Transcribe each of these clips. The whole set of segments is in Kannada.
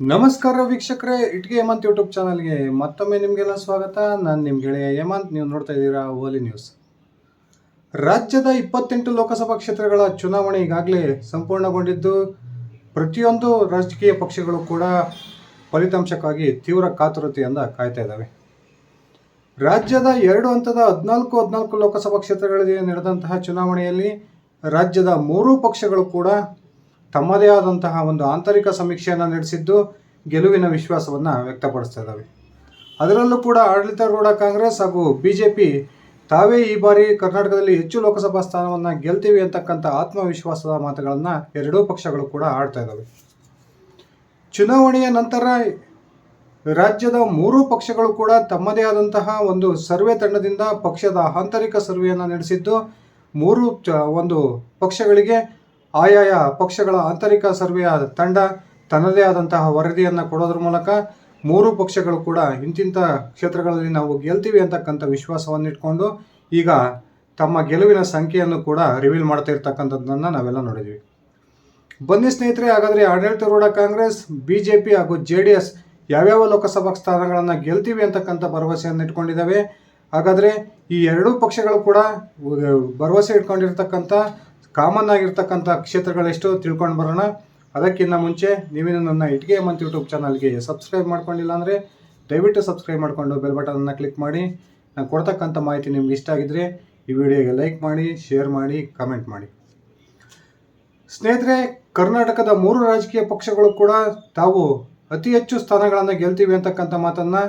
ನಮಸ್ಕಾರ ವೀಕ್ಷಕರೇ, ಇಟ್ಗೆ ಹೇಮಂತ್ ಯೂಟ್ಯೂಬ್ ಚಾನಲ್ಗೆ ಮತ್ತೊಮ್ಮೆ ನಿಮಗೆಲ್ಲ ಸ್ವಾಗತ. ನಾನು ನಿಮ್ಮ ಗೆಳೆಯ ಹೇಮಂತ್, ನೀವು ನೋಡ್ತಾ ಇದ್ದೀರಾ ಓಲಿ ನ್ಯೂಸ್ ರಾಜ್ಯದ ಇಪ್ಪತ್ತೆಂಟು ಲೋಕಸಭಾ ಕ್ಷೇತ್ರಗಳ ಚುನಾವಣೆ ಈಗಾಗಲೇ ಸಂಪೂರ್ಣಗೊಂಡಿದ್ದು. ಪ್ರತಿಯೊಂದು ರಾಜಕೀಯ ಪಕ್ಷಗಳು ಕೂಡ ಫಲಿತಾಂಶಕ್ಕಾಗಿ ತೀವ್ರ ಕಾತುರತೆಯಿಂದ ಕಾಯ್ತಾ ಇದ್ದಾವೆ. ರಾಜ್ಯದ ಎರಡು ಹಂತದ ಹದಿನಾಲ್ಕು ಹದಿನಾಲ್ಕು ಲೋಕಸಭಾ ಕ್ಷೇತ್ರಗಳಲ್ಲಿ ನಡೆದಂತಹ ಚುನಾವಣೆಯಲ್ಲಿ ರಾಜ್ಯದ ಮೂರೂ ಪಕ್ಷಗಳು ಕೂಡ ತಮ್ಮದೇ ಆದಂತಹ ಒಂದು ಆಂತರಿಕ ಸಮೀಕ್ಷೆಯನ್ನು ನಡೆಸಿದ್ದು ಗೆಲುವಿನ ವಿಶ್ವಾಸವನ್ನು ವ್ಯಕ್ತಪಡಿಸ್ತಾ ಇದ್ದಾವೆ ಅದರಲ್ಲೂ ಕೂಡ ಆಡಳಿತಾರೂಢ ಕಾಂಗ್ರೆಸ್ ಹಾಗೂ ಬಿ ಜೆ ಪಿ ತಾವೇ ಈ ಬಾರಿ ಕರ್ನಾಟಕದಲ್ಲಿ ಹೆಚ್ಚು ಲೋಕಸಭಾ ಸ್ಥಾನವನ್ನು ಗೆಲ್ತೀವಿ ಅಂತಕ್ಕಂಥ ಆತ್ಮವಿಶ್ವಾಸದ ಮಾತುಗಳನ್ನು ಎರಡೂ ಪಕ್ಷಗಳು ಕೂಡ ಆಡ್ತಾ ಇದ್ದಾವೆ ಚುನಾವಣೆಯ ನಂತರ ರಾಜ್ಯದ ಮೂರೂ ಪಕ್ಷಗಳು ಕೂಡ ತಮ್ಮದೇ ಆದಂತಹ ಒಂದು ಸರ್ವೆ ತಂಡದಿಂದ ಪಕ್ಷದ ಆಂತರಿಕ ಸರ್ವೆಯನ್ನು ನಡೆಸಿದ್ದು ಮೂರು, ಒಂದು ಪಕ್ಷಗಳಿಗೆ ಆಯಾಯ ಪಕ್ಷಗಳ ಆಂತರಿಕ ಸರ್ವೆಯ ತಂಡ ತನ್ನದೇ ಆದಂತಹ ವರದಿಯನ್ನು ಕೊಡೋದ್ರ ಮೂಲಕ ಮೂರು ಪಕ್ಷಗಳು ಕೂಡ ಇಂತಿಂಥ ಕ್ಷೇತ್ರಗಳಲ್ಲಿ ನಾವು ಗೆಲ್ತೀವಿ ಅಂತಕ್ಕಂಥ ವಿಶ್ವಾಸವನ್ನು ಇಟ್ಕೊಂಡು ಈಗ ತಮ್ಮ ಗೆಲುವಿನ ಸಂಖ್ಯೆಯನ್ನು ಕೂಡ ರಿವೀಲ್ ಮಾಡ್ತಾ ಇರ್ತಕ್ಕಂಥದ್ದನ್ನು ನಾವೆಲ್ಲ ನೋಡಿದ್ವಿ. ಬನ್ನಿ ಸ್ನೇಹಿತರೆ, ಹಾಗಾದರೆ ಆಡಳಿತಾರೂಢ ಕಾಂಗ್ರೆಸ್ ಬಿ ಜೆ ಪಿ ಹಾಗೂ ಜೆ ಡಿ ಎಸ್ ಯಾವ್ಯಾವ ಲೋಕಸಭಾ ಸ್ಥಾನಗಳನ್ನು ಗೆಲ್ತೀವಿ ಅಂತಕ್ಕಂಥ ಭರವಸೆಯನ್ನು ಇಟ್ಕೊಂಡಿದ್ದಾವೆ ಹಾಗಾದರೆ ಈ ಎರಡೂ ಪಕ್ಷಗಳು ಕೂಡ ಭರವಸೆ ಇಟ್ಕೊಂಡಿರ್ತಕ್ಕಂಥ ಕಾಮನ್ ಆಗಿರ್ತಕ್ಕಂಥ ಕ್ಷೇತ್ರಗಳೆಷ್ಟು ತಿಳ್ಕೊಂಡು ಬರೋಣ. ಅದಕ್ಕಿಂತ ಮುಂಚೆ ನೀವೇನು ನನ್ನ ಇಟ್ಗೆ ಮಂತ್ ಯೂಟ್ಯೂಬ್ ಚಾನಲ್ಗೆ ಸಬ್ಸ್ಕ್ರೈಬ್ ಮಾಡ್ಕೊಂಡಿಲ್ಲ ಅಂದರೆ ದಯವಿಟ್ಟು ಸಬ್ಸ್ಕ್ರೈಬ್ ಮಾಡಿಕೊಂಡು ಬೆಲ್ ಬಟನನ್ನು ಕ್ಲಿಕ್ ಮಾಡಿ. ನಾನು ಕೊಡ್ತಕ್ಕಂಥ ಮಾಹಿತಿ ನಿಮ್ಗೆ ಇಷ್ಟ ಆಗಿದ್ರೆ ಈ ವಿಡಿಯೋಗೆ ಲೈಕ್ ಮಾಡಿ ಶೇರ್ ಮಾಡಿ ಕಮೆಂಟ್ ಮಾಡಿ. ಸ್ನೇಹಿತರೆ, ಕರ್ನಾಟಕದ ಮೂರು ರಾಜಕೀಯ ಪಕ್ಷಗಳು ಕೂಡ ತಾವು ಅತಿ ಹೆಚ್ಚು ಸ್ಥಾನಗಳನ್ನು ಗೆಲ್ತೀವಿ ಅಂತಕ್ಕಂಥ ಮಾತನ್ನು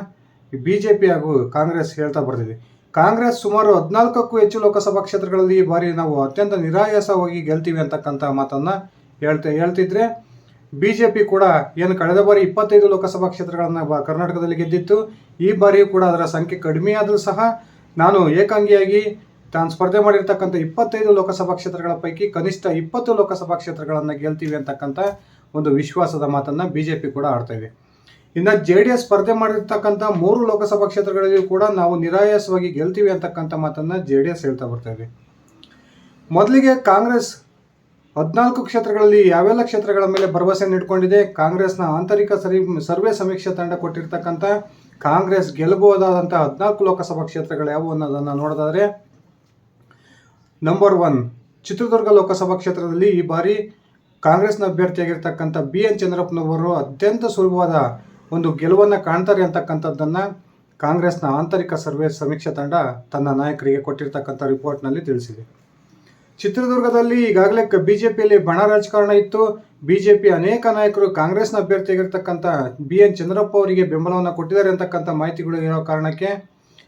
ಬಿ ಜೆ ಪಿ ಹಾಗೂ ಕಾಂಗ್ರೆಸ್ ಹೇಳ್ತಾ ಬರ್ತಿದೆ. ಕಾಂಗ್ರೆಸ್ ಸುಮಾರು ಹದಿನಾಲ್ಕಕ್ಕೂ ಹೆಚ್ಚು ಲೋಕಸಭಾ ಕ್ಷೇತ್ರಗಳಲ್ಲಿ ಈ ಬಾರಿ ನಾವು ಅತ್ಯಂತ ನಿರಾಯಾಸವಾಗಿ ಗೆಲ್ತೀವಿ ಅಂತಕ್ಕಂಥ ಮಾತನ್ನು ಹೇಳ್ತಾ ಹೇಳ್ತಿದ್ರೆ ಬಿ ಜೆ ಪಿ ಕೂಡ ಏನು ಕಳೆದ ಬಾರಿ ಇಪ್ಪತ್ತೈದು ಲೋಕಸಭಾ ಕ್ಷೇತ್ರಗಳನ್ನು ಕರ್ನಾಟಕದಲ್ಲಿ ಗೆದ್ದಿತ್ತು. ಈ ಬಾರಿಯೂ ಕೂಡ ಅದರ ಸಂಖ್ಯೆ ಕಡಿಮೆಯಾದರೂ ಸಹ ನಾನು ಏಕಾಂಗಿಯಾಗಿ ತಾನು ಸ್ಪರ್ಧೆ ಮಾಡಿರ್ತಕ್ಕಂಥ ಇಪ್ಪತ್ತೈದು ಲೋಕಸಭಾ ಕ್ಷೇತ್ರಗಳ ಪೈಕಿ ಕನಿಷ್ಠ ಇಪ್ಪತ್ತು ಲೋಕಸಭಾ ಕ್ಷೇತ್ರಗಳನ್ನು ಗೆಲ್ತೀವಿ ಅಂತಕ್ಕಂಥ ಒಂದು ವಿಶ್ವಾಸದ ಮಾತನ್ನು ಬಿ ಜೆ ಪಿ ಕೂಡ ಆಡ್ತಾ ಇದೆ. ಇನ್ನು ಜೆ ಡಿ ಎಸ್ ಸ್ಪರ್ಧೆ ಮಾಡಿರ್ತಕ್ಕಂಥ ಮೂರು ಲೋಕಸಭಾ ಕ್ಷೇತ್ರಗಳಲ್ಲಿಯೂ ಕೂಡ ನಾವು ನಿರಾಯಾಸವಾಗಿ ಗೆಲ್ತೀವಿ ಅಂತಕ್ಕಂಥ ಮಾತನ್ನು ಜೆ ಡಿ ಎಸ್ ಹೇಳ್ತಾ ಬರ್ತಾ ಇದೆ. ಮೊದಲಿಗೆ ಕಾಂಗ್ರೆಸ್ ಹದಿನಾಲ್ಕು ಕ್ಷೇತ್ರಗಳಲ್ಲಿ ಯಾವೆಲ್ಲ ಕ್ಷೇತ್ರಗಳ ಮೇಲೆ ಭರವಸೆ ನೀಡಿಕೊಂಡಿದೆ, ಕಾಂಗ್ರೆಸ್ನ ಆಂತರಿಕ ಸರಿ, ಸರ್ವೆ ಸಮೀಕ್ಷೆ ತಂಡ ಕೊಟ್ಟಿರ್ತಕ್ಕಂಥ ಕಾಂಗ್ರೆಸ್ ಗೆಲ್ಲಬಹುದಾದಂಥ ಹದಿನಾಲ್ಕು ಲೋಕಸಭಾ ಕ್ಷೇತ್ರಗಳು ಯಾವುವು ಅನ್ನೋದನ್ನು ನೋಡೋದಾದ್ರೆ, ನಂಬರ್ ಒನ್ ಚಿತ್ರದುರ್ಗ ಲೋಕಸಭಾ ಕ್ಷೇತ್ರದಲ್ಲಿ ಈ ಬಾರಿ ಕಾಂಗ್ರೆಸ್ನ ಅಭ್ಯರ್ಥಿಯಾಗಿರ್ತಕ್ಕಂಥ ಬಿ ಎನ್ ಚಂದ್ರಪ್ಪನವರು ಅತ್ಯಂತ ಸುಲಭವಾದ ಒಂದು ಗೆಲುವನ್ನು ಕಾಣ್ತಾರೆ ಅಂತಕ್ಕಂಥದ್ದನ್ನು ಕಾಂಗ್ರೆಸ್ನ ಆಂತರಿಕ ಸರ್ವೆ ಸಮೀಕ್ಷೆ ತಂಡ ತನ್ನ ನಾಯಕರಿಗೆ ಕೊಟ್ಟಿರ್ತಕ್ಕಂಥ ರಿಪೋರ್ಟ್ನಲ್ಲಿ ತಿಳಿಸಿದೆ. ಚಿತ್ರದುರ್ಗದಲ್ಲಿ ಈಗಾಗಲೇ ಬಿ ಜೆ ಪಿಯಲ್ಲಿ ಬಣ ರಾಜಕಾರಣ ಇತ್ತು. ಬಿ ಜೆ ಪಿ ಅನೇಕ ನಾಯಕರು ಕಾಂಗ್ರೆಸ್ನ ಅಭ್ಯರ್ಥಿಯಾಗಿರ್ತಕ್ಕಂಥ ಬಿ ಎನ್ ಚಂದ್ರಪ್ಪ ಅವರಿಗೆ ಬೆಂಬಲವನ್ನು ಕೊಟ್ಟಿದ್ದಾರೆ ಅಂತಕ್ಕಂಥ ಮಾಹಿತಿಗಳು ಇರೋ ಕಾರಣಕ್ಕೆ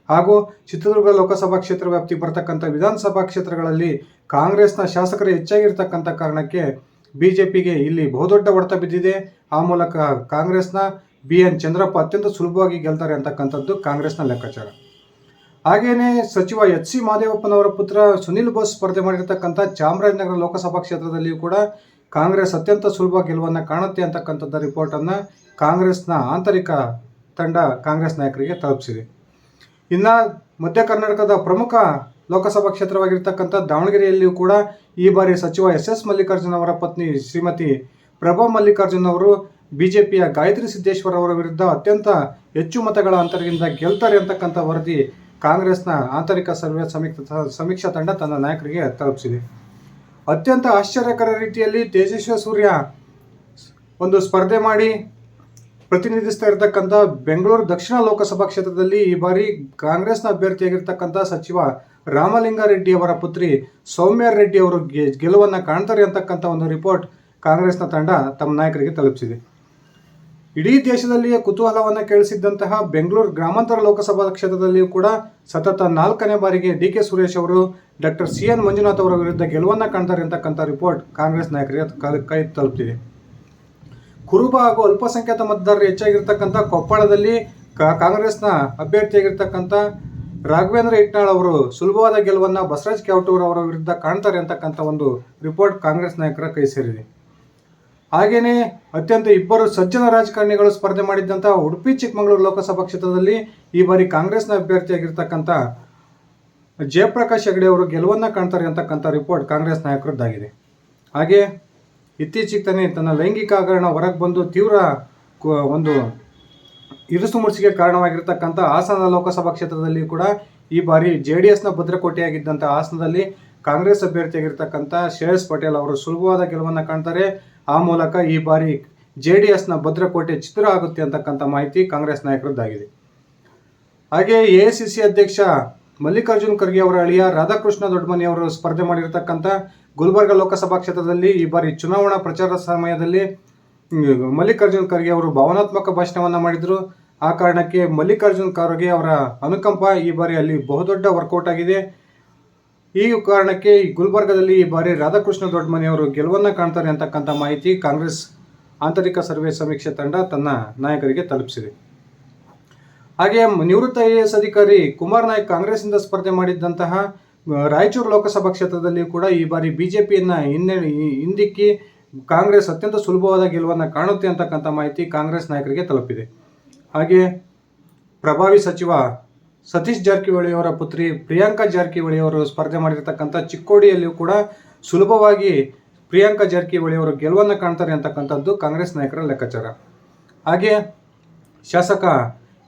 ಹಾಗೂ ಚಿತ್ರದುರ್ಗ ಲೋಕಸಭಾ ಕ್ಷೇತ್ರ ವ್ಯಾಪ್ತಿಗೆ ಬರ್ತಕ್ಕಂಥ ವಿಧಾನಸಭಾ ಕ್ಷೇತ್ರಗಳಲ್ಲಿ ಕಾಂಗ್ರೆಸ್ನ ಶಾಸಕರು ಹೆಚ್ಚಾಗಿರ್ತಕ್ಕಂಥ ಕಾರಣಕ್ಕೆ ಬಿ ಜೆ ಪಿಗೆ ಇಲ್ಲಿ ಬಹುದೊಡ್ಡ ಹೊಡೆತ ಬಿದ್ದಿದೆ. ಆ ಮೂಲಕ ಕಾಂಗ್ರೆಸ್ನ ಬಿ ಎನ್ ಚಂದ್ರಪ್ಪ ಅತ್ಯಂತ ಸುಲಭವಾಗಿ ಗೆಲ್ತಾರೆ ಅಂತಕ್ಕಂಥದ್ದು ಕಾಂಗ್ರೆಸ್ನ ಲೆಕ್ಕಾಚಾರ. ಹಾಗೆಯೇ ಸಚಿವ ಎಚ್ ಸಿ ಮಹದೇವಪ್ಪನವರ ಪುತ್ರ ಸುನಿಲ್ ಬೋಸ್ ಸ್ಪರ್ಧೆ ಮಾಡಿರ್ತಕ್ಕಂಥ ಚಾಮರಾಜನಗರ ಲೋಕಸಭಾ ಕ್ಷೇತ್ರದಲ್ಲಿಯೂ ಕೂಡ ಕಾಂಗ್ರೆಸ್ ಅತ್ಯಂತ ಸುಲಭ ಗೆಲುವನ್ನು ಕಾಣುತ್ತೆ ಅಂತಕ್ಕಂಥದ್ದು ರಿಪೋರ್ಟನ್ನು ಕಾಂಗ್ರೆಸ್ನ ಆಂತರಿಕ ತಂಡ ಕಾಂಗ್ರೆಸ್ ನಾಯಕರಿಗೆ ತಲುಪಿಸಿದೆ. ಇನ್ನು ಮಧ್ಯ ಕರ್ನಾಟಕದ ಪ್ರಮುಖ ಲೋಕಸಭಾ ಕ್ಷೇತ್ರವಾಗಿರ್ತಕ್ಕಂಥ ದಾವಣಗೆರೆಯಲ್ಲಿಯೂ ಕೂಡ ಈ ಬಾರಿ ಸಚಿವ ಎಸ್ ಎಸ್ ಮಲ್ಲಿಕಾರ್ಜುನ್ ಅವರ ಪತ್ನಿ ಶ್ರೀಮತಿ ಪ್ರಭಾ ಮಲ್ಲಿಕಾರ್ಜುನ್ ಅವರು ಬಿಜೆಪಿಯ ಗಾಯತ್ರಿ ಸಿದ್ದೇಶ್ವರ್ ಅವರ ವಿರುದ್ಧ ಅತ್ಯಂತ ಹೆಚ್ಚು ಮತಗಳ ಅಂತರದಿಂದ ಗೆಲ್ತಾರೆ ಅಂತಕ್ಕಂಥ ವರದಿ ಕಾಂಗ್ರೆಸ್ನ ಆಂತರಿಕ ಸರ್ವೆ ಸಮೀಕ್ಷಾ ಸಮೀಕ್ಷಾ ತಂಡ ತನ್ನ ನಾಯಕರಿಗೆ ತಲುಪಿಸಿದೆ. ಅತ್ಯಂತ ಆಶ್ಚರ್ಯಕರ ರೀತಿಯಲ್ಲಿ ತೇಜಸ್ವಿ ಸೂರ್ಯ ಒಂದು ಸ್ಪರ್ಧೆ ಮಾಡಿ ಪ್ರತಿನಿಧಿಸ್ತಾ ಇರತಕ್ಕಂಥ ಬೆಂಗಳೂರು ದಕ್ಷಿಣ ಲೋಕಸಭಾ ಕ್ಷೇತ್ರದಲ್ಲಿ ಈ ಬಾರಿ ಕಾಂಗ್ರೆಸ್ನ ಅಭ್ಯರ್ಥಿಯಾಗಿರ್ತಕ್ಕಂಥ ಸಚಿವ ರಾಮಲಿಂಗಾರೆಡ್ಡಿ ಅವರ ಪುತ್ರಿ ಸೌಮ್ಯ ರೆಡ್ಡಿ ಅವರು ಗೆಲುವನ್ನು ಕಾಣ್ತಾರೆ ಅಂತಕ್ಕಂಥ ಒಂದು ರಿಪೋರ್ಟ್ ಕಾಂಗ್ರೆಸ್ನ ತಂಡ ತಮ್ಮ ನಾಯಕರಿಗೆ ತಲುಪಿಸಿದೆ. ಇಡೀ ದೇಶದಲ್ಲಿಯೇ ಕುತೂಹಲವನ್ನು ಕೇಳಿಸಿದ್ದಂತಹ ಬೆಂಗಳೂರು ಗ್ರಾಮಾಂತರ ಲೋಕಸಭಾ ಕ್ಷೇತ್ರದಲ್ಲಿಯೂ ಕೂಡ ಸತತ ನಾಲ್ಕನೇ ಬಾರಿಗೆ ಡಿ ಕೆ ಸುರೇಶ್ ಅವರು, ಡಾಕ್ಟರ್ ಸಿ ಎನ್ ಮಂಜುನಾಥ್ ಅವರ ವಿರುದ್ಧ ಗೆಲುವನ್ನು ಕಾಣ್ತಾರೆ ಅಂತಕ್ಕಂಥ ರಿಪೋರ್ಟ್ ಕಾಂಗ್ರೆಸ್ ನಾಯಕರಿಗೆ ಕೈ ತಲುಪಿದೆ ಕುರುಬ ಹಾಗೂ ಅಲ್ಪಸಂಖ್ಯಾತ ಮತದಾರರು ಹೆಚ್ಚಾಗಿರ್ತಕ್ಕಂಥ ಕೊಪ್ಪಳದಲ್ಲಿ ಕಾಂಗ್ರೆಸ್ನ ಅಭ್ಯರ್ಥಿಯಾಗಿರ್ತಕ್ಕಂಥ ರಾಘವೇಂದ್ರ ಇಟ್ನಾಳ್ ಅವರು ಸುಲಭವಾದ ಗೆಲುವನ್ನು ಬಸವರಾಜ್ ಕ್ಯಾವಟೂರ್ ಅವರ ವಿರುದ್ಧ ಕಾಣ್ತಾರೆ ಅಂತಕ್ಕಂಥ ಒಂದು ರಿಪೋರ್ಟ್ ಕಾಂಗ್ರೆಸ್ ನಾಯಕರ ಕೈ ಸೇರಿದೆ. ಹಾಗೆಯೇ ಅತ್ಯಂತ ಇಬ್ಬರು ಸಜ್ಜನ ರಾಜಕಾರಣಿಗಳು ಸ್ಪರ್ಧೆ ಮಾಡಿದ್ದಂಥ ಉಡುಪಿ, ಚಿಕ್ಕಮಗಳೂರು ಲೋಕಸಭಾ ಕ್ಷೇತ್ರದಲ್ಲಿ ಈ ಬಾರಿ ಕಾಂಗ್ರೆಸ್ನ ಅಭ್ಯರ್ಥಿಯಾಗಿರ್ತಕ್ಕಂಥ ಜಯಪ್ರಕಾಶ್ ಹೆಗಡೆ ಅವರು ಗೆಲುವನ್ನು ಕಾಣ್ತಾರೆ ಅಂತಕ್ಕಂಥ ರಿಪೋರ್ಟ್ ಕಾಂಗ್ರೆಸ್ ನಾಯಕರದ್ದಾಗಿದೆ. ಹಾಗೆ ಇತ್ತೀಚೆಗೆ ತಾನೇ ತನ್ನ ಲೈಂಗಿಕ ಹಗರಣ ಹೊರಗೆ ಬಂದು ತೀವ್ರ ಒಂದು ಇರುಸು ಮುಡಿಸಿಗೆ ಕಾರಣವಾಗಿರ್ತಕ್ಕಂಥ ಹಾಸನ ಲೋಕಸಭಾ ಕ್ಷೇತ್ರದಲ್ಲಿ ಕೂಡ ಈ ಬಾರಿ ಜೆ ಡಿ ಎಸ್ನ ಭದ್ರಕೋಟೆಯಾಗಿದ್ದಂಥ ಹಾಸನದಲ್ಲಿ ಕಾಂಗ್ರೆಸ್ ಅಭ್ಯರ್ಥಿಯಾಗಿರ್ತಕ್ಕಂಥ ಶ್ರೇಯಸ್ ಪಟೇಲ್ ಅವರು ಸುಲಭವಾದ ಗೆಲುವನ್ನು ಕಾಣ್ತಾರೆ. ಆ ಮೂಲಕ ಈ ಬಾರಿ ಜೆ ಡಿ ಎಸ್ನ ಭದ್ರಕೋಟೆ ಚಿತ್ರ ಆಗುತ್ತೆ ಅಂತಕ್ಕಂಥ ಮಾಹಿತಿ ಕಾಂಗ್ರೆಸ್ ನಾಯಕರದ್ದಾಗಿದೆ. ಹಾಗೆ ಎ ಸಿ ಸಿ ಅಧ್ಯಕ್ಷ ಮಲ್ಲಿಕಾರ್ಜುನ್ ಖರ್ಗೆ ಅವರ ಅಳಿಯ ರಾಧಾಕೃಷ್ಣ ದೊಡ್ಡಮನಿ ಅವರು ಸ್ಪರ್ಧೆ ಮಾಡಿರತಕ್ಕಂಥ ಗುಲ್ಬರ್ಗ ಲೋಕಸಭಾ ಕ್ಷೇತ್ರದಲ್ಲಿ ಈ ಬಾರಿ ಚುನಾವಣಾ ಪ್ರಚಾರದ ಸಮಯದಲ್ಲಿ ಮಲ್ಲಿಕಾರ್ಜುನ್ ಖರ್ಗೆ ಅವರು ಭಾವನಾತ್ಮಕ ಭಾಷಣವನ್ನು ಮಾಡಿದರು. ಆ ಕಾರಣಕ್ಕೆ ಮಲ್ಲಿಕಾರ್ಜುನ್ ಖರ್ಗೆ ಅವರ ಅನುಕಂಪ ಈ ಬಾರಿ ಅಲ್ಲಿ ಬಹುದೊಡ್ಡ ವರ್ಕೌಟ್ ಆಗಿದೆ. ಈ ಕಾರಣಕ್ಕೆ ಗುಲ್ಬರ್ಗದಲ್ಲಿ ಈ ಬಾರಿ ರಾಧಾಕೃಷ್ಣ ದೊಡ್ಡಮನೆಯವರು ಗೆಲುವನ್ನು ಕಾಣ್ತಾರೆ ಅಂತಕ್ಕಂಥ ಮಾಹಿತಿ ಕಾಂಗ್ರೆಸ್ ಆಂತರಿಕ ಸರ್ವೆ ಸಮೀಕ್ಷೆ ತಂಡ ತನ್ನ ನಾಯಕರಿಗೆ ತಲುಪಿಸಿದೆ. ಹಾಗೆ ನಿವೃತ್ತ ಐ ಎಸ್ ಅಧಿಕಾರಿ ಕುಮಾರ್ ನಾಯ್ಕ್ ಕಾಂಗ್ರೆಸ್ನಿಂದ ಸ್ಪರ್ಧೆ ಮಾಡಿದ್ದಂತಹ ರಾಯಚೂರು ಲೋಕಸಭಾ ಕ್ಷೇತ್ರದಲ್ಲಿ ಕೂಡ ಈ ಬಾರಿ ಬಿಜೆಪಿಯನ್ನ ಹಿನ್ನೆ ಹಿಂದಿಕ್ಕಿ ಕಾಂಗ್ರೆಸ್ ಅತ್ಯಂತ ಸುಲಭವಾದ ಗೆಲುವನ್ನು ಕಾಣುತ್ತೆ ಅಂತಕ್ಕಂಥ ಮಾಹಿತಿ ಕಾಂಗ್ರೆಸ್ ನಾಯಕರಿಗೆ ತಲುಪಿದೆ. ಹಾಗೆ ಪ್ರಭಾವಿ ಸಚಿವ ಸತೀಶ್ ಜಾರಕಿಹೊಳಿ ಅವರ ಪುತ್ರಿ ಪ್ರಿಯಾಂಕಾ ಜಾರಕಿಹೊಳಿ ಅವರು ಸ್ಪರ್ಧೆ ಮಾಡಿರ್ತಕ್ಕಂಥ ಚಿಕ್ಕೋಡಿಯಲ್ಲಿಯೂ ಕೂಡ ಸುಲಭವಾಗಿ ಪ್ರಿಯಾಂಕಾ ಜಾರಕಿಹೊಳಿ ಅವರು ಗೆಲುವನ್ನು ಕಾಣ್ತಾರೆ ಅಂತಕ್ಕಂಥದ್ದು ಕಾಂಗ್ರೆಸ್ ನಾಯಕರ ಲೆಕ್ಕಾಚಾರ. ಹಾಗೆ ಶಾಸಕ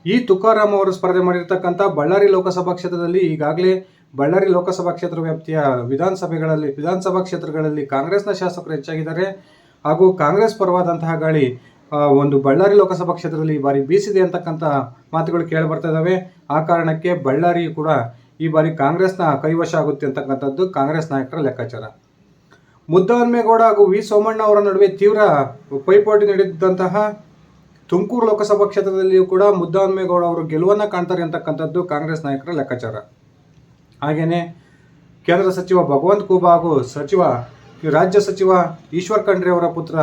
ಈ ತುಕಾರಾಮ್ ಅವರು ಸ್ಪರ್ಧೆ ಮಾಡಿರ್ತಕ್ಕಂಥ ಬಳ್ಳಾರಿ ಲೋಕಸಭಾ ಕ್ಷೇತ್ರದಲ್ಲಿ ಈಗಾಗಲೇ ಬಳ್ಳಾರಿ ಲೋಕಸಭಾ ಕ್ಷೇತ್ರ ವ್ಯಾಪ್ತಿಯ ವಿಧಾನಸಭೆಗಳಲ್ಲಿ ವಿಧಾನಸಭಾ ಕ್ಷೇತ್ರಗಳಲ್ಲಿ ಕಾಂಗ್ರೆಸ್ನ ಶಾಸಕರು ಹೆಚ್ಚಾಗಿದ್ದಾರೆ. ಹಾಗೂ ಕಾಂಗ್ರೆಸ್ ಪರವಾದಂತಹ ಗಾಳಿ ಒಂದು ಬಳ್ಳಾರಿ ಲೋಕಸಭಾ ಕ್ಷೇತ್ರದಲ್ಲಿ ಈ ಬಾರಿ ಬೀಸಿದೆ ಅಂತಕ್ಕಂಥ ಮಾತುಗಳು ಕೇಳಿ ಬರ್ತಾ ಇದ್ದಾವೆ ಆ ಕಾರಣಕ್ಕೆ ಬಳ್ಳಾರಿ ಕೂಡ ಈ ಬಾರಿ ಕಾಂಗ್ರೆಸ್ನ ಕೈವಶ ಆಗುತ್ತೆ ಅಂತಕ್ಕಂಥದ್ದು ಕಾಂಗ್ರೆಸ್ ನಾಯಕರ ಲೆಕ್ಕಾಚಾರ. ಮುದ್ದಹನ್ಮೇಗೌಡ ಹಾಗೂ ವಿ ಸೋಮಣ್ಣ ಅವರ ನಡುವೆ ತೀವ್ರ ಪೈಪೋಟಿ ನಡೆದಿದ್ದಂತಹ ತುಮಕೂರು ಲೋಕಸಭಾ ಕ್ಷೇತ್ರದಲ್ಲಿಯೂ ಕೂಡ ಮುದ್ದಹನ್ಮೇಗೌಡ ಅವರು ಗೆಲುವನ್ನು ಕಾಣ್ತಾರೆ ಅಂತಕ್ಕಂಥದ್ದು ಕಾಂಗ್ರೆಸ್ ನಾಯಕರ ಲೆಕ್ಕಾಚಾರ. ಹಾಗೆಯೇ ಕೇಂದ್ರ ಸಚಿವ ಭಗವಂತ್ ಖೂಬಾ ಹಾಗೂ ಸಚಿವ ರಾಜ್ಯ ಸಚಿವ ಈಶ್ವರ್ ಖಂಡ್ರೆ ಅವರ ಪುತ್ರ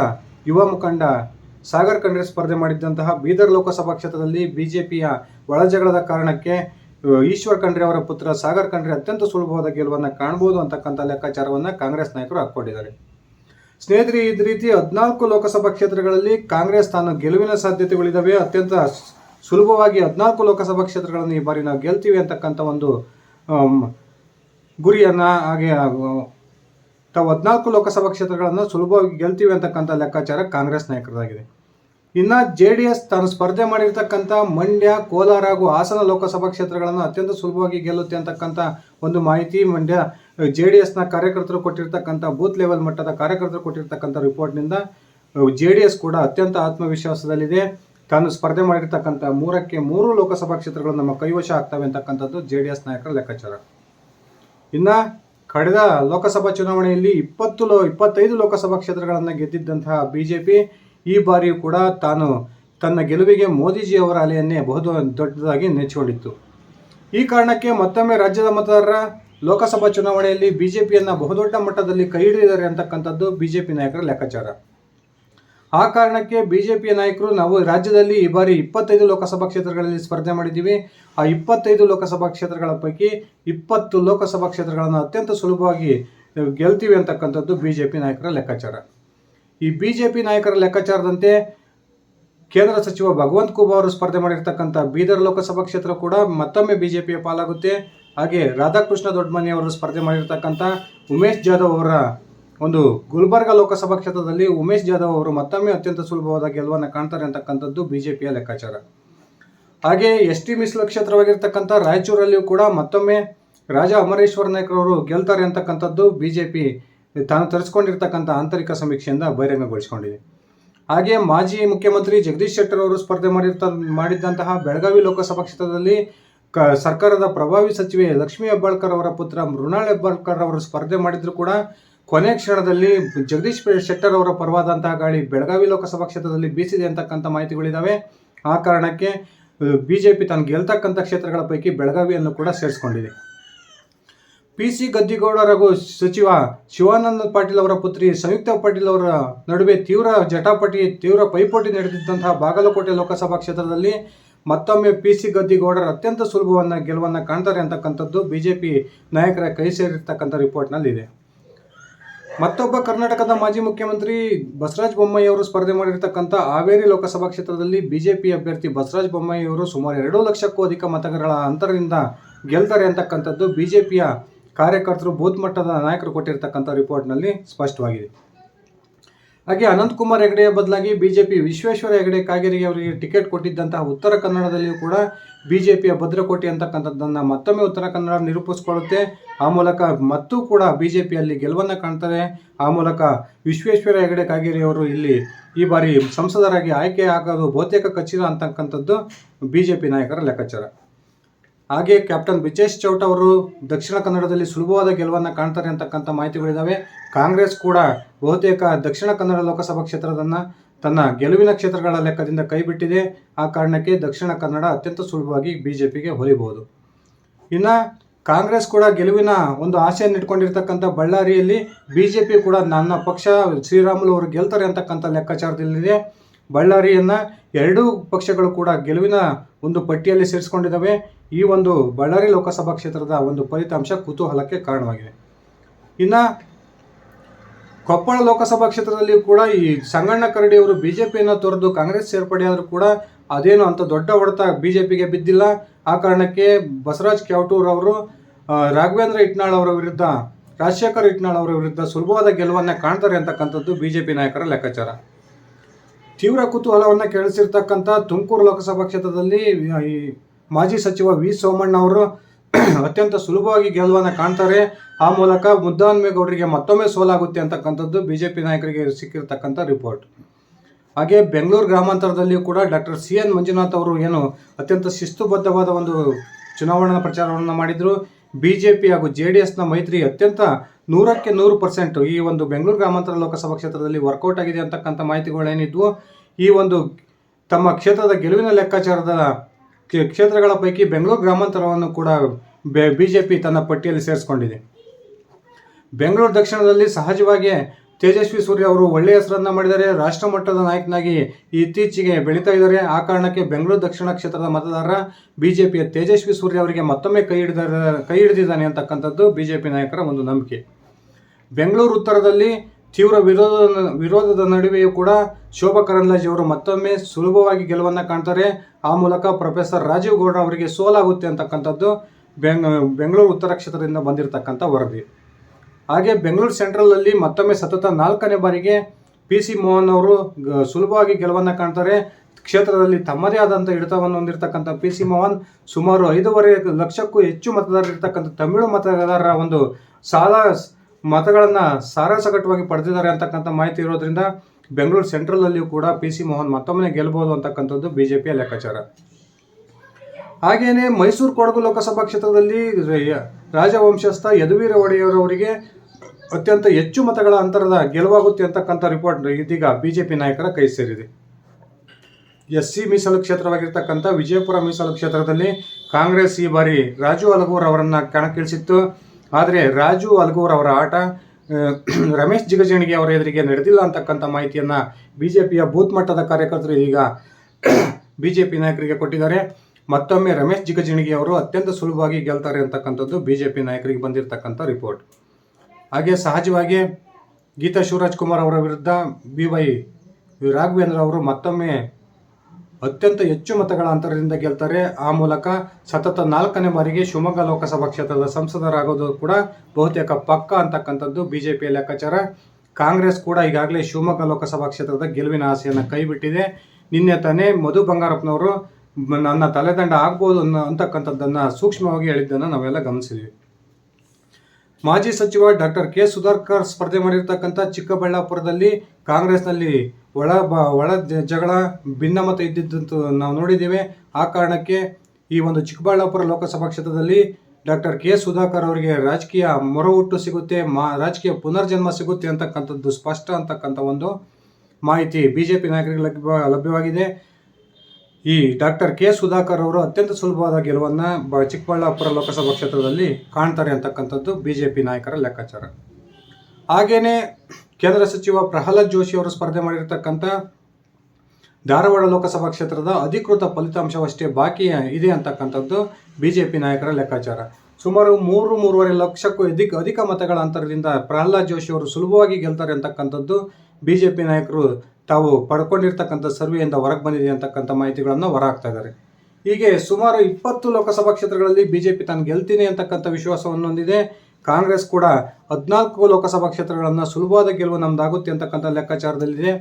ಯುವ ಮುಖಂಡ ಸಾಗರ್ ಖಂಡ್ರೆ ಸ್ಪರ್ಧೆ ಮಾಡಿದ್ದಂತಹ ಬೀದರ್ ಲೋಕಸಭಾ ಕ್ಷೇತ್ರದಲ್ಲಿ ಬಿಜೆಪಿಯ ಒಳಜಗಳದ ಕಾರಣಕ್ಕೆ ಈಶ್ವರ್ ಖಂಡ್ರೆ ಅವರ ಪುತ್ರ ಸಾಗರ್ ಖಂಡ್ರೆ ಅತ್ಯಂತ ಸುಲಭವಾದ ಗೆಲುವನ್ನು ಕಾಣಬಹುದು ಅಂತಕ್ಕಂಥ ಲೆಕ್ಕಾಚಾರವನ್ನು ಕಾಂಗ್ರೆಸ್ ನಾಯಕರು ಹಾಕ್ಕೊಂಡಿದ್ದಾರೆ. ಸ್ನೇಹಿತರೆ, ಈ ರೀತಿ ಹದಿನಾಲ್ಕು ಲೋಕಸಭಾ ಕ್ಷೇತ್ರಗಳಲ್ಲಿ ಕಾಂಗ್ರೆಸ್ ತಾನು ಗೆಲುವಿನ ಸಾಧ್ಯತೆಗಳಿದ್ದಾವೆ ಅತ್ಯಂತ ಸುಲಭವಾಗಿ ಹದಿನಾಲ್ಕು ಲೋಕಸಭಾ ಕ್ಷೇತ್ರಗಳನ್ನು ಈ ಬಾರಿ ನಾವು ಗೆಲ್ತೀವಿ ಅಂತಕ್ಕಂಥ ಒಂದು ಗುರಿಯನ್ನು ಹಾಗೆ ತಾವು ಹದಿನಾಲ್ಕು ಲೋಕಸಭಾ ಕ್ಷೇತ್ರಗಳನ್ನು ಸುಲಭವಾಗಿ ಗೆಲ್ತೀವಿ ಅಂತಕ್ಕಂಥ ಲೆಕ್ಕಾಚಾರ ಕಾಂಗ್ರೆಸ್ ನಾಯಕರದಾಗಿದೆ. ಇನ್ನು ಜೆ ಡಿ ಎಸ್ ತಾನು ಸ್ಪರ್ಧೆ ಮಾಡಿರ್ತಕ್ಕಂಥ ಮಂಡ್ಯ, ಕೋಲಾರ ಹಾಗೂ ಹಾಸನ ಲೋಕಸಭಾ ಕ್ಷೇತ್ರಗಳನ್ನು ಅತ್ಯಂತ ಸುಲಭವಾಗಿ ಗೆಲ್ಲುತ್ತೆ ಅಂತಕ್ಕಂಥ ಒಂದು ಮಾಹಿತಿ ಮಂಡ್ಯ ಜೆ ಡಿ ಎಸ್ನ ಕಾರ್ಯಕರ್ತರು ಕೊಟ್ಟಿರ್ತಕ್ಕಂಥ ಬೂತ್ ಲೆವೆಲ್ ಮಟ್ಟದ ಕಾರ್ಯಕರ್ತರು ಕೊಟ್ಟಿರ್ತಕ್ಕಂಥ ರಿಪೋರ್ಟ್ನಿಂದ ಜೆ ಡಿ ಎಸ್ ಕೂಡ ಅತ್ಯಂತ ಆತ್ಮವಿಶ್ವಾಸದಲ್ಲಿದೆ. ತಾನು ಸ್ಪರ್ಧೆ ಮಾಡಿರ್ತಕ್ಕಂಥ ಮೂರಕ್ಕೆ ಮೂರು ಲೋಕಸಭಾ ಕ್ಷೇತ್ರಗಳು ನಮ್ಮ ಕೈವಶ ಆಗ್ತವೆ ಅಂತಕ್ಕಂಥದ್ದು ಜೆ ಡಿ ಎಸ್ ನಾಯಕರ ಲೆಕ್ಕಾಚಾರ. ಇನ್ನು ಕಳೆದ ಲೋಕಸಭಾ ಚುನಾವಣೆಯಲ್ಲಿ ಇಪ್ಪತ್ತು ಲೋ ಇಪ್ಪತ್ತೈದು ಲೋಕಸಭಾ ಕ್ಷೇತ್ರಗಳನ್ನು ಗೆದ್ದಿದ್ದಂತಹ ಬಿಜೆಪಿ, ಈ ಬಾರಿಯೂ ಕೂಡ ತಾನು ತನ್ನ ಗೆಲುವಿಗೆ ಮೋದಿಜಿ ಅವರ ಅಲೆಯನ್ನೇ ಬಹು ದೊಡ್ಡದಾಗಿ ನೆಚ್ಚಿಕೊಂಡಿತ್ತು. ಈ ಕಾರಣಕ್ಕೆ ಮತ್ತೊಮ್ಮೆ ರಾಜ್ಯದ ಮತದಾರರ ಲೋಕಸಭಾ ಚುನಾವಣೆಯಲ್ಲಿ ಬಿಜೆಪಿಯನ್ನು ಬಹುದೊಡ್ಡ ಮಟ್ಟದಲ್ಲಿ ಕೈ ಹಿಡಿದಿದ್ದಾರೆ ಅಂತಕ್ಕಂಥದ್ದು ಬಿಜೆಪಿ ನಾಯಕರ ಲೆಕ್ಕಾಚಾರ. ಆ ಕಾರಣಕ್ಕೆ ಬಿಜೆಪಿಯ ನಾಯಕರು ನಾವು ರಾಜ್ಯದಲ್ಲಿ ಈ ಬಾರಿ ಇಪ್ಪತ್ತೈದು ಲೋಕಸಭಾ ಕ್ಷೇತ್ರಗಳಲ್ಲಿ ಸ್ಪರ್ಧೆ ಮಾಡಿದ್ದೀವಿ. ಆ ಇಪ್ಪತ್ತೈದು ಲೋಕಸಭಾ ಕ್ಷೇತ್ರಗಳ ಪೈಕಿ ಇಪ್ಪತ್ತು ಲೋಕಸಭಾ ಕ್ಷೇತ್ರಗಳನ್ನು ಅತ್ಯಂತ ಸುಲಭವಾಗಿ ಗೆಲ್ತೀವಿ ಅಂತಕ್ಕಂಥದ್ದು ಬಿ ಜೆ ಪಿ ನಾಯಕರ ಲೆಕ್ಕಾಚಾರ. ಈ ಬಿ ಜೆ ಪಿ ನಾಯಕರ ಲೆಕ್ಕಾಚಾರದಂತೆ ಕೇಂದ್ರ ಸಚಿವ ಭಗವಂತ್ ಖೂಬಾ ಅವರು ಸ್ಪರ್ಧೆ ಮಾಡಿರ್ತಕ್ಕಂಥ ಬೀದರ್ ಲೋಕಸಭಾ ಕ್ಷೇತ್ರ ಕೂಡ ಮತ್ತೊಮ್ಮೆ ಬಿ ಜೆ ಪಿಯ ಪಾಲಾಗುತ್ತೆ. ಹಾಗೆ ರಾಧಾಕೃಷ್ಣ ದೊಡ್ಡಮನಿ ಅವರು ಸ್ಪರ್ಧೆ ಮಾಡಿರ್ತಕ್ಕಂಥ ಉಮೇಶ್ ಜಾಧವ್ ಅವರ ಒಂದು ಗುಲ್ಬರ್ಗ ಲೋಕಸಭಾ ಕ್ಷೇತ್ರದಲ್ಲಿ ಉಮೇಶ್ ಜಾಧವ್ ಅವರು ಮತ್ತೊಮ್ಮೆ ಅತ್ಯಂತ ಸುಲಭವಾದ ಗೆಲುವನ್ನು ಕಾಣ್ತಾರೆ ಅಂತಕ್ಕಂಥದ್ದು ಬಿಜೆಪಿಯ ಲೆಕ್ಕಾಚಾರ. ಹಾಗೆ ಎಸ್ ಟಿ ಮೀಸಲು ಕ್ಷೇತ್ರವಾಗಿರ್ತಕ್ಕಂಥ ರಾಯಚೂರಲ್ಲಿಯೂ ಕೂಡ ಮತ್ತೊಮ್ಮೆ ರಾಜಾ ಅಮರೇಶ್ವರ ನಾಯ್ಕರವರು ಗೆಲ್ತಾರೆ ಅಂತಕ್ಕಂಥದ್ದು ಬಿಜೆಪಿ ತಾನು ತರಿಸ್ಕೊಂಡಿರ್ತಕ್ಕಂಥ ಆಂತರಿಕ ಸಮೀಕ್ಷೆಯಿಂದ ಬಹಿರಂಗಗೊಳಿಸಿಕೊಂಡಿದೆ. ಹಾಗೆ ಮಾಜಿ ಮುಖ್ಯಮಂತ್ರಿ ಜಗದೀಶ್ ಶೆಟ್ಟರ್ ಅವರು ಸ್ಪರ್ಧೆ ಮಾಡಿರ್ತ, ಮಾಡಿದ್ದಂತಹ ಬೆಳಗಾವಿ ಲೋಕಸಭಾ ಕ್ಷೇತ್ರದಲ್ಲಿ ಕ, ಸರ್ಕಾರದ ಪ್ರಭಾವಿ ಸಚಿವೆ ಲಕ್ಷ್ಮೀ ಹೆಬ್ಬಾಳ್ಕರ್ ಅವರ ಪುತ್ರ ಮೃಣಾಳ್ ಹೆಬ್ಬಾಳ್ಕರ್ ಅವರು ಸ್ಪರ್ಧೆ ಮಾಡಿದ್ರು ಕೂಡ ಕೊನೆ ಕ್ಷಣದಲ್ಲಿ ಜಗದೀಶ್ ಶೆಟ್ಟರ್ ಅವರ ಪರವಾದಂತಹ ಗಾಳಿ ಬೆಳಗಾವಿ ಲೋಕಸಭಾ ಕ್ಷೇತ್ರದಲ್ಲಿ ಬೀಸಿದೆ ಅಂತಕ್ಕಂಥ ಮಾಹಿತಿಗಳಿದ್ದಾವೆ ಆ ಕಾರಣಕ್ಕೆ ಬಿಜೆಪಿ ತಾನು ಗೆಲ್ತಕ್ಕಂಥ ಕ್ಷೇತ್ರಗಳ ಪೈಕಿ ಬೆಳಗಾವಿಯನ್ನು ಕೂಡ ಸೇರಿಸಿಕೊಂಡಿದೆ. ಪಿ ಸಿ ಗದ್ದಿಗೌಡ ಹಾಗೂ ಸಚಿವ ಶಿವಾನಂದ ಪಾಟೀಲ್ ಅವರ ಪುತ್ರಿ ಸಂಯುಕ್ತ ಪಾಟೀಲ್ ಅವರ ನಡುವೆ ತೀವ್ರ ಜಟಾಪಟಿ, ತೀವ್ರ ಪೈಪೋಟಿ ನಡೆದಿದ್ದಂತಹ ಬಾಗಲಕೋಟೆ ಲೋಕಸಭಾ ಕ್ಷೇತ್ರದಲ್ಲಿ ಮತ್ತೊಮ್ಮೆ ಪಿ ಸಿ ಗದ್ದಿಗೌಡರ ಅತ್ಯಂತ ಸುಲಭವನ್ನ ಗೆಲುವನ್ನು ಕಾಣ್ತಾರೆ ಅಂತಕ್ಕಂಥದ್ದು ಬಿಜೆಪಿ ನಾಯಕರ ಕೈ ಸೇರಿರ್ತಕ್ಕಂಥ ರಿಪೋರ್ಟ್ನಲ್ಲಿದೆ. ಮತ್ತೊಬ್ಬ ಕರ್ನಾಟಕದ ಮಾಜಿ ಮುಖ್ಯಮಂತ್ರಿ ಬಸವರಾಜ ಬೊಮ್ಮಾಯಿ ಅವರು ಸ್ಪರ್ಧೆ ಮಾಡಿರತಕ್ಕಂಥ ಹಾವೇರಿ ಲೋಕಸಭಾ ಕ್ಷೇತ್ರದಲ್ಲಿ ಬಿಜೆಪಿ ಅಭ್ಯರ್ಥಿ ಬಸವರಾಜ ಬೊಮ್ಮಾಯಿ ಅವರು ಸುಮಾರು ಎರಡು ಲಕ್ಷಕ್ಕೂ ಅಧಿಕ ಮತಗಳ ಅಂತರದಿಂದ ಗೆಲ್ತಾರೆ ಅಂತಕ್ಕಂಥದ್ದು ಬಿಜೆಪಿಯ ಕಾರ್ಯಕರ್ತರು ಬೂತ್ ಮಟ್ಟದ ನಾಯಕರು ಕೊಟ್ಟಿರತಕ್ಕಂಥ ರಿಪೋರ್ಟ್ನಲ್ಲಿ ಸ್ಪಷ್ಟವಾಗಿದೆ. ಹಾಗೆ ಅನಂತಕುಮಾರ್ ಹೆಗಡೆಯ ಬದಲಾಗಿ ಬಿಜೆಪಿ ವಿಶ್ವೇಶ್ವರ ಹೆಗಡೆ ಕಾಗೇರಿಗೆ ಅವರಿಗೆ ಟಿಕೆಟ್ ಕೊಟ್ಟಿದ್ದಂತಹ ಉತ್ತರ ಕನ್ನಡದಲ್ಲಿಯೂ ಕೂಡ ಬಿಜೆಪಿಯ ಭದ್ರಕೋಟೆ ಅಂತಕ್ಕಂಥದ್ದನ್ನು ಮತ್ತೊಮ್ಮೆ ಉತ್ತರ ಕನ್ನಡ ನಿರೂಪಿಸ್ಕೊಳ್ಳುತ್ತೆ. ಆ ಮೂಲಕ ಮತ್ತೂ ಕೂಡ ಬಿಜೆಪಿಯಲ್ಲಿ ಗೆಲುವನ್ನು ಕಾಣ್ತಾರೆ ಆ ಮೂಲಕ ವಿಶ್ವೇಶ್ವರ ಹೆಗಡೆ ಕಾಗೇರಿ ಅವರು ಇಲ್ಲಿ ಈ ಬಾರಿ ಸಂಸದರಾಗಿ ಆಯ್ಕೆ ಆಗೋದು ಬಹುತೇಕ ಕಚ್ಚಿರ ಅಂತಕ್ಕಂಥದ್ದು ಬಿಜೆಪಿ ನಾಯಕರ ಲೆಕ್ಕಾಚಾರ. ಹಾಗೆ ಕ್ಯಾಪ್ಟನ್ ಬಿಚೇಶ್ ಚೌಟ ಅವರು ದಕ್ಷಿಣ ಕನ್ನಡದಲ್ಲಿ ಸುಲಭವಾದ ಗೆಲುವನ್ನು ಕಾಣ್ತಾರೆ ಅಂತಕ್ಕಂಥ ಮಾಹಿತಿಗಳಿದ್ದಾವೆ ಕಾಂಗ್ರೆಸ್ ಕೂಡ ಬಹುತೇಕ ದಕ್ಷಿಣ ಕನ್ನಡ ಲೋಕಸಭಾ ಕ್ಷೇತ್ರದನ್ನು ತನ್ನ ಗೆಲುವಿನ ಕ್ಷೇತ್ರಗಳ ಲೆಕ್ಕದಿಂದ ಕೈಬಿಟ್ಟಿದೆ. ಆ ಕಾರಣಕ್ಕೆ ದಕ್ಷಿಣ ಕನ್ನಡ ಅತ್ಯಂತ ಸುಲಭವಾಗಿ ಬಿಜೆಪಿಗೆ ಹೊಲಿಬಹುದು. ಇನ್ನು ಕಾಂಗ್ರೆಸ್ ಕೂಡ ಗೆಲುವಿನ ಒಂದು ಆಸೆಯನ್ನು ಇಟ್ಕೊಂಡಿರ್ತಕ್ಕಂಥ ಬಳ್ಳಾರಿಯಲ್ಲಿ ಪಿ ಕೂಡ ನನ್ನ ಪಕ್ಷ ಶ್ರೀರಾಮುಲು ಅವರು ಗೆಲ್ತಾರೆ ಅಂತಕ್ಕಂಥ ಲೆಕ್ಕಾಚಾರದಲ್ಲಿದೆ. ಬಳ್ಳಾರಿಯನ್ನು ಎರಡೂ ಪಕ್ಷಗಳು ಕೂಡ ಗೆಲುವಿನ ಒಂದು ಪಟ್ಟಿಯಲ್ಲಿ ಸೇರಿಸ್ಕೊಂಡಿದ್ದಾವೆ. ಈ ಒಂದು ಬಳ್ಳಾರಿ ಲೋಕಸಭಾ ಕ್ಷೇತ್ರದ ಒಂದು ಫಲಿತಾಂಶ ಕುತೂಹಲಕ್ಕೆ ಕಾರಣವಾಗಿದೆ. ಇನ್ನು ಕೊಪ್ಪಳ ಲೋಕಸಭಾ ಕ್ಷೇತ್ರದಲ್ಲಿ ಕೂಡ ಈ ಸಂಗಣ್ಣ ಕರಡಿ ಅವರು ಬಿಜೆಪಿಯನ್ನು ತೊರೆದು ಕಾಂಗ್ರೆಸ್ ಸೇರ್ಪಡೆಯಾದರೂ ಕೂಡ ಅದೇನು ಅಂತ ದೊಡ್ಡ ಹೊಡೆತ ಬಿಜೆಪಿಗೆ ಬಿದ್ದಿಲ್ಲ. ಆ ಕಾರಣಕ್ಕೆ ಬಸವರಾಜ್ ಕ್ಯಾವಟೂರ್ ಅವರು ಆ, ರಾಘವೇಂದ್ರ ಇಟ್ನಾಳ್ ಅವರ ವಿರುದ್ಧ ರಾಜಶೇಖರ್ ಇಟ್ನಾಳ್ ಅವರ ವಿರುದ್ಧ ಸುಲಭವಾದ ಗೆಲುವನ್ನು ಕಾಣ್ತಾರೆ ಅಂತಕ್ಕಂಥದ್ದು ಬಿಜೆಪಿ ನಾಯಕರ ಲೆಕ್ಕಾಚಾರ. ತೀವ್ರ ಕುತೂಹಲವನ್ನು ಕೆಳಿಸಿರ್ತಕ್ಕಂಥ ತುಮಕೂರು ಲೋಕಸಭಾ ಕ್ಷೇತ್ರದಲ್ಲಿ ಈ ಮಾಜಿ ಸಚಿವ ವಿ ಸೋಮಣ್ಣ ಅವರು ಅತ್ಯಂತ ಸುಲಭವಾಗಿ ಗೆಲುವನ್ನು ಕಾಣ್ತಾರೆ. ಆ ಮೂಲಕ ಮುದ್ದಾನ್ಮೇಗೌಡರಿಗೆ ಮತ್ತೊಮ್ಮೆ ಸೋಲಾಗುತ್ತೆ ಅಂತಕ್ಕಂಥದ್ದು ಬಿಜೆಪಿ ನಾಯಕರಿಗೆ ಸಿಕ್ಕಿರತಕ್ಕಂಥ ರಿಪೋರ್ಟ್. ಹಾಗೆ ಬೆಂಗಳೂರು ಗ್ರಾಮಾಂತರದಲ್ಲಿಯೂ ಕೂಡ ಡಾಕ್ಟರ್ ಸಿ ಎನ್ ಮಂಜುನಾಥ್ ಅವರು ಏನು ಅತ್ಯಂತ ಶಿಸ್ತುಬದ್ಧವಾದ ಒಂದು ಚುನಾವಣಾ ಪ್ರಚಾರವನ್ನು ಮಾಡಿದರು. ಬಿ ಜೆ ಪಿ ಹಾಗೂ ಜೆ ಡಿ ಎಸ್ನ ಮೈತ್ರಿ ಅತ್ಯಂತ ನೂರಕ್ಕೆ ನೂರು ಪರ್ಸೆಂಟ್ ಈ ಒಂದು ಬೆಂಗಳೂರು ಗ್ರಾಮಾಂತರ ಲೋಕಸಭಾ ಕ್ಷೇತ್ರದಲ್ಲಿ ವರ್ಕೌಟ್ ಆಗಿದೆ ಅಂತಕ್ಕಂಥ ಮಾಹಿತಿಗಳೇನಿದ್ವು ಈ ಒಂದು ತಮ್ಮ ಕ್ಷೇತ್ರದ ಗೆಲುವಿನ ಲೆಕ್ಕಾಚಾರದ ಕ್ಷೇತ್ರಗಳ ಪೈಕಿ ಬೆಂಗಳೂರು ಗ್ರಾಮಾಂತರವನ್ನು ಕೂಡ ಬಿ ಜೆ ಪಿ ತನ್ನ ಪಟ್ಟಿಯಲ್ಲಿ ಸೇರಿಸ್ಕೊಂಡಿದೆ. ಬೆಂಗಳೂರು ದಕ್ಷಿಣದಲ್ಲಿ ಸಹಜವಾಗಿ ತೇಜಸ್ವಿ ಸೂರ್ಯ ಅವರು ಒಳ್ಳೆಯ ಹೆಸರನ್ನ ಮಾಡಿದ್ದಾರೆ. ರಾಷ್ಟ್ರ ಮಟ್ಟದ ನಾಯಕನಾಗಿ ಇತ್ತೀಚೆಗೆ ಬೆಳೀತಾ ಇದ್ದಾರೆ. ಆ ಕಾರಣಕ್ಕೆ ಬೆಂಗಳೂರು ದಕ್ಷಿಣ ಕ್ಷೇತ್ರದ ಮತದಾರ ಬಿಜೆಪಿಯ ತೇಜಸ್ವಿ ಸೂರ್ಯ ಅವರಿಗೆ ಮತ್ತೊಮ್ಮೆ ಕೈ ಹಿಡಿದ ಕೈ ಹಿಡಿದಿದ್ದಾನೆ ಅಂತಕ್ಕಂಥದ್ದು ಬಿಜೆಪಿ ನಾಯಕರ ಒಂದು ನಂಬಿಕೆ. ಬೆಂಗಳೂರು ಉತ್ತರದಲ್ಲಿ ತೀವ್ರ ವಿರೋಧ ವಿರೋಧದ ನಡುವೆಯೂ ಕೂಡ ಶೋಭಾ ಕರಂದ್ಲಾಜೆ ಅವರು ಮತ್ತೊಮ್ಮೆ ಸುಲಭವಾಗಿ ಗೆಲುವನ್ನು ಕಾಣ್ತಾರೆ. ಆ ಮೂಲಕ ಪ್ರೊಫೆಸರ್ ರಾಜೀವ್ ಗೌಡ ಅವರಿಗೆ ಸೋಲಾಗುತ್ತೆ ಅಂತಕ್ಕಂಥದ್ದು ಬೆಂಗ್, ಬೆಂಗಳೂರು ಉತ್ತರ ಕ್ಷೇತ್ರದಿಂದ ಬಂದಿರತಕ್ಕಂಥ ವರದಿ. ಹಾಗೆ ಬೆಂಗಳೂರು ಸೆಂಟ್ರಲಲ್ಲಿ ಮತ್ತೊಮ್ಮೆ ಸತತ ನಾಲ್ಕನೇ ಬಾರಿಗೆ ಪಿ ಸಿ ಮೋಹನ್ ಅವರು ಸುಲಭವಾಗಿ ಗೆಲುವನ್ನು ಕಾಣ್ತಾರೆ. ಕ್ಷೇತ್ರದಲ್ಲಿ ತಮ್ಮದೇ ಆದಂಥ ಹಿಡಿತವನ್ನು ಹೊಂದಿರತಕ್ಕಂಥ ಪಿ ಸಿ ಮೋಹನ್ ಸುಮಾರು ಐದೂವರೆ ಲಕ್ಷಕ್ಕೂ ಹೆಚ್ಚು ಮತದಾರರಿರ್ತಕ್ಕಂಥ ತಮಿಳು ಮತದಾರರ ಒಂದು ಸಾಲ ಮತಗಳನ್ನು ಸಾರಾಸಗಟವಾಗಿ ಪಡೆದಿದ್ದಾರೆ ಅಂತಕ್ಕಂಥ ಮಾಹಿತಿ ಇರೋದ್ರಿಂದ ಬೆಂಗಳೂರು ಸೆಂಟ್ರಲಲ್ಲಿಯೂ ಕೂಡ ಪಿ ಸಿ ಮೋಹನ್ ಮತ್ತೊಮ್ಮೆ ಗೆಲ್ಲಬಹುದು ಅಂತಕ್ಕಂಥದ್ದು ಬಿಜೆಪಿಯ ಲೆಕ್ಕಾಚಾರ. ಹಾಗೆಯೇ ಮೈಸೂರು ಕೊಡಗು ಲೋಕಸಭಾ ಕ್ಷೇತ್ರದಲ್ಲಿ ರಾಜವಂಶಸ್ಥ ಯದುವೀರ ಒಡೆಯರ್ ಅವರಿಗೆ ಅತ್ಯಂತ ಹೆಚ್ಚು ಮತಗಳ ಅಂತರದ ಗೆಲುವಾಗುತ್ತೆ ಅಂತಕ್ಕಂಥ ರಿಪೋರ್ಟ್ ಇದೀಗ ಬಿಜೆಪಿ ನಾಯಕರ ಕೈ ಸೇರಿದೆ. ಎಸ್ ಸಿ ಮೀಸಲು ಕ್ಷೇತ್ರವಾಗಿರ್ತಕ್ಕಂಥ ವಿಜಯಪುರ ಮೀಸಲು ಕ್ಷೇತ್ರದಲ್ಲಿ ಕಾಂಗ್ರೆಸ್ ಈ ಬಾರಿ ರಾಜು ಅಲಗೂರ್ ಅವರನ್ನು ಕಣಕ್ಕಿಳಿಸಿತ್ತು. ಆದರೆ ರಾಜು ಅಲಗೂರ್ ಅವರ ಆಟ ರಮೇಶ್ ಜಿಗಜಿಣಗಿ ಅವರ ಎದುರಿಗೆ ನಡೆದಿಲ್ಲ ಅಂತಕ್ಕಂಥ ಮಾಹಿತಿಯನ್ನ ಬಿಜೆಪಿಯ ಬೂತ್ ಮಟ್ಟದ ಕಾರ್ಯಕರ್ತರು ಈಗ ಬಿಜೆಪಿ ನಾಯಕರಿಗೆ ಕೊಟ್ಟಿದ್ದಾರೆ. ಮತ್ತೊಮ್ಮೆ ರಮೇಶ್ ಜಿಗಜಿಣಗಿ ಅವರು ಅತ್ಯಂತ ಸುಲಭವಾಗಿ ಗೆಲ್ತಾರೆ ಅಂತಕ್ಕಂಥದ್ದು ಬಿಜೆಪಿ ನಾಯಕರಿಗೆ ಬಂದಿರತಕ್ಕಂಥ ರಿಪೋರ್ಟ್ ಹಾಗೆ ಸಹಜವಾಗಿ ಗೀತಾ ಶಿವರಾಜ್ ಕುಮಾರ್ ಅವರ ವಿರುದ್ಧ ಬಿ ವೈ ರಾಘವೇಂದ್ರ ಅವರು ಮತ್ತೊಮ್ಮೆ ಅತ್ಯಂತ ಹೆಚ್ಚು ಮತಗಳ ಅಂತರದಿಂದ ಗೆಲ್ತಾರೆ. ಆ ಮೂಲಕ ಸತತ ನಾಲ್ಕನೇ ಬಾರಿಗೆ ಶಿವಮೊಗ್ಗ ಲೋಕಸಭಾ ಕ್ಷೇತ್ರದ ಸಂಸದರಾಗೋದು ಕೂಡ ಬಹುತೇಕ ಪಕ್ಕ ಅಂತಕ್ಕಂಥದ್ದು ಬಿ ಜೆ ಪಿಯ ಲೆಕ್ಕಾಚಾರ. ಕಾಂಗ್ರೆಸ್ ಕೂಡ ಈಗಾಗಲೇ ಶಿವಮೊಗ್ಗ ಲೋಕಸಭಾ ಕ್ಷೇತ್ರದ ಗೆಲುವಿನ ಆಸೆಯನ್ನು ಕೈಬಿಟ್ಟಿದೆ. ನಿನ್ನೆ ತಾನೇ ಮಧು ಬಂಗಾರಪ್ಪನವರು ನನ್ನ ತಲೆದಂಡ ಆಗ್ಬೋದು ಅನ್ನೋ ಅಂತಕ್ಕಂಥದ್ದನ್ನು ಸೂಕ್ಷ್ಮವಾಗಿ ಹೇಳಿದ್ದನ್ನು ನಾವೆಲ್ಲ ಗಮನಿಸಿದ್ವಿ. ಮಾಜಿ ಸಚಿವ ಡಾಕ್ಟರ್ ಕೆ ಸುಧಾಕರ್ ಸ್ಪರ್ಧೆ ಮಾಡಿರ್ತಕ್ಕಂಥ ಚಿಕ್ಕಬಳ್ಳಾಪುರದಲ್ಲಿ ಕಾಂಗ್ರೆಸ್ನಲ್ಲಿ ಒಳ ಬ, ಒಳ ಜಗಳ ಭಿನ್ನಮತ ಇದ್ದಿದ್ದಂತ ನಾವು ನೋಡಿದ್ದೇವೆ. ಆ ಕಾರಣಕ್ಕೆ ಈ ಒಂದು ಚಿಕ್ಕಬಳ್ಳಾಪುರ ಲೋಕಸಭಾ ಕ್ಷೇತ್ರದಲ್ಲಿ ಡಾಕ್ಟರ್ ಕೆ ಸುಧಾಕರ್ ಅವರಿಗೆ ರಾಜಕೀಯ ಮೊರಹುಟ್ಟು ಸಿಗುತ್ತೆ, ಮಾ, ರಾಜಕೀಯ ಪುನರ್ಜನ್ಮ ಸಿಗುತ್ತೆ ಅಂತಕ್ಕಂಥದ್ದು ಸ್ಪಷ್ಟ ಅಂತಕ್ಕಂಥ ಒಂದು ಮಾಹಿತಿ ಬಿ ಜೆ ಪಿ ನಾಯಕರಿಗೆ ಲಭ್ಯ, ಲಭ್ಯವಾಗಿದೆ. ಈ ಡಾಕ್ಟರ್ ಕೆ ಸುಧಾಕರ್ ಅವರು ಅತ್ಯಂತ ಸುಲಭವಾದ ಗೆಲುವನ್ನು ಚಿಕ್ಕಬಳ್ಳಾಪುರ ಲೋಕಸಭಾ ಕ್ಷೇತ್ರದಲ್ಲಿ ಕಾಣ್ತಾರೆ ಅಂತಕ್ಕಂಥದ್ದು ಬಿ ಜೆ ಪಿ ನಾಯಕರ ಲೆಕ್ಕಾಚಾರ. ಹಾಗೆಯೇ ಕೇಂದ್ರ ಸಚಿವ ಪ್ರಹ್ಲಾದ್ ಜೋಶಿ ಅವರು ಸ್ಪರ್ಧೆ ಮಾಡಿರ್ತಕ್ಕಂಥ ಧಾರವಾಡ ಲೋಕಸಭಾ ಕ್ಷೇತ್ರದ ಅಧಿಕೃತ ಫಲಿತಾಂಶವಷ್ಟೇ ಬಾಕಿ ಇದೆ ಅಂತಕ್ಕಂಥದ್ದು ಬಿ ಜೆ ಪಿ ನಾಯಕರ ಲೆಕ್ಕಾಚಾರ. ಸುಮಾರು ಮೂರು ಮೂರುವರೆ ಲಕ್ಷಕ್ಕೂ ಅಧಿಕ ಅಧಿಕ ಮತಗಳ ಅಂತರದಿಂದ ಪ್ರಹ್ಲಾದ್ ಜೋಶಿ ಅವರು ಸುಲಭವಾಗಿ ಗೆಲ್ತಾರೆ ಅಂತಕ್ಕಂಥದ್ದು ಬಿ ಜೆ ಪಿ ನಾಯಕರು ತಾವು ಪಡ್ಕೊಂಡಿರ್ತಕ್ಕಂಥ ಸರ್ವೆಯಿಂದ ಹೊರಗೆ ಬಂದಿದೆ ಅಂತಕ್ಕಂಥ ಮಾಹಿತಿಗಳನ್ನು ಹೊರಹಾಕ್ತಾ ಇದ್ದಾರೆ. ಹೀಗೆ ಸುಮಾರು ಇಪ್ಪತ್ತು ಲೋಕಸಭಾ ಕ್ಷೇತ್ರಗಳಲ್ಲಿ ಬಿ ಜೆ ಪಿ ತಾನು ಗೆಲ್ತೀನಿ ಅಂತಕ್ಕಂಥ ವಿಶ್ವಾಸವನ್ನು ಹೊಂದಿದೆ. ಕಾಂಗ್ರೆಸ್ ಕೂಡ ಹದಿನಾಲ್ಕು ಲೋಕಸಭಾ ಕ್ಷೇತ್ರಗಳನ್ನು ಸುಲಭವಾದ ಗೆಲುವು ನಮ್ದಾಗುತ್ತೆ ಅಂತಕ್ಕಂಥ ಲೆಕ್ಕಾಚಾರದಲ್ಲಿದೆ.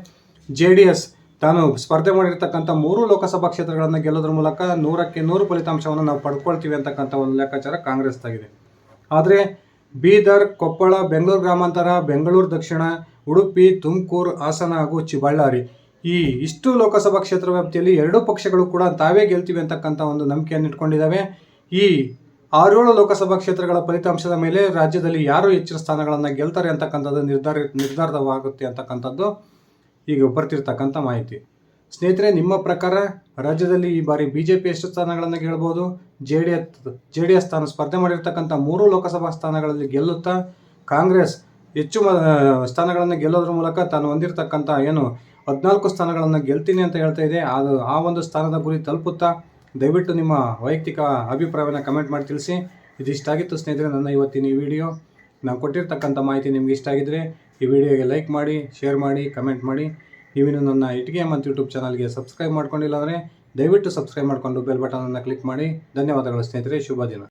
ಜೆ ಡಿ ಎಸ್ ತಾನು ಸ್ಪರ್ಧೆ ಮಾಡಿರ್ತಕ್ಕಂಥ ಮೂರು ಲೋಕಸಭಾ ಕ್ಷೇತ್ರಗಳನ್ನು ಗೆಲ್ಲೋದ್ರ ಮೂಲಕ ನೂರಕ್ಕೆ ನೂರು ಫಲಿತಾಂಶವನ್ನು ನಾವು ಪಡ್ಕೊಳ್ತೀವಿ ಅಂತಕ್ಕಂಥ ಒಂದು ಲೆಕ್ಕಾಚಾರ ಕಾಂಗ್ರೆಸ್ ತಾಗಿದೆ ಆದರೆ ಬೀದರ್, ಕೊಪ್ಪಳ, ಬೆಂಗಳೂರು ಗ್ರಾಮಾಂತರ, ಬೆಂಗಳೂರು ದಕ್ಷಿಣ, ಉಡುಪಿ, ತುಮಕೂರು, ಹಾಸನ ಹಾಗೂ ಚಿಬಳ್ಳಾರಿ ಈ ಇಷ್ಟು ಲೋಕಸಭಾ ಕ್ಷೇತ್ರ ವ್ಯಾಪ್ತಿಯಲ್ಲಿ ಎರಡೂ ಪಕ್ಷಗಳು ಕೂಡ ತಾವೇ ಗೆಲ್ತೀವಿ ಅಂತಕ್ಕಂಥ ಒಂದು ನಂಬಿಕೆಯನ್ನು ಇಟ್ಕೊಂಡಿದ್ದಾವೆ ಈ ಆರೇಳು ಲೋಕಸಭಾ ಕ್ಷೇತ್ರಗಳ ಫಲಿತಾಂಶದ ಮೇಲೆ ರಾಜ್ಯದಲ್ಲಿ ಯಾರು ಹೆಚ್ಚಿನ ಸ್ಥಾನಗಳನ್ನು ಗೆಲ್ತಾರೆ ಅಂತಕ್ಕಂಥದ್ದು ನಿರ್ಧಾರ ನಿರ್ಧಾರವಾಗುತ್ತೆ ಅಂತಕ್ಕಂಥದ್ದು ಈಗ ಬರ್ತಿರ್ತಕ್ಕಂಥ ಮಾಹಿತಿ. ಸ್ನೇಹಿತರೆ, ನಿಮ್ಮ ಪ್ರಕಾರ ರಾಜ್ಯದಲ್ಲಿ ಈ ಬಾರಿ ಬಿ ಜೆ ಪಿ ಎಷ್ಟು ಸ್ಥಾನಗಳನ್ನು ಗೆಲ್ಬೋದು J D S J D S ತಾನು ಸ್ಪರ್ಧೆ ಮಾಡಿರ್ತಕ್ಕಂಥ ಮೂರು ಲೋಕಸಭಾ ಸ್ಥಾನಗಳಲ್ಲಿ ಗೆಲ್ಲುತ್ತಾ, ಕಾಂಗ್ರೆಸ್ ಹೆಚ್ಚು ಸ್ಥಾನಗಳನ್ನು ಗೆಲ್ಲೋದ್ರ ಮೂಲಕ ತಾನು ಹೊಂದಿರತಕ್ಕಂಥ ಏನು ಹದಿನಾಲ್ಕು ಸ್ಥಾನಗಳನ್ನು ಗೆಲ್ತೀನಿ ಅಂತ ಹೇಳ್ತಾ ಇದೆ. ಅದು ಆ ಒಂದು ಸ್ಥಾನದ ಗುರಿ ತಲುಪುತ್ತಾ, ದಯವಿಟ್ಟು ನಿಮ್ಮ ವೈಯಕ್ತಿಕ ಅಭಿಪ್ರಾಯವನ್ನು ಕಮೆಂಟ್ ಮಾಡಿ ತಿಳಿಸಿ. ಇದಿಷ್ಟಾಗಿತ್ತು ಸ್ನೇಹಿತರೆ ನನ್ನ ಇವತ್ತಿನ ಈ ವಿಡಿಯೋ. ನಾನು ಕೊಟ್ಟಿರ್ತಕ್ಕಂಥ ಮಾಹಿತಿ ನಿಮಗೆ ಇಷ್ಟ ಆಗಿದ್ರೆ ಈ ವಿಡಿಯೋಗೆ ಲೈಕ್ ಮಾಡಿ, ಶೇರ್ ಮಾಡಿ, ಕಮೆಂಟ್ ಮಾಡಿ. ನೀವಿನ್ನು ನನ್ನ ಇಟಿಗೆ ಮತ್ತು ಯೂಟ್ಯೂಬ್ ಚಾನಲ್ಗೆ ಸಬ್ಸ್ಕ್ರೈಬ್ ಮಾಡ್ಕೊಂಡಿಲ್ಲ ಅಂದರೆ ದಯವಿಟ್ಟು ಸಬ್ಸ್ಕ್ರೈಬ್ ಮಾಡಿಕೊಂಡು ಬೆಲ್ ಬಟನನ್ನು ಕ್ಲಿಕ್ ಮಾಡಿ. ಧನ್ಯವಾದಗಳು ಸ್ನೇಹಿತರೆ, ಶುಭ ದಿನ.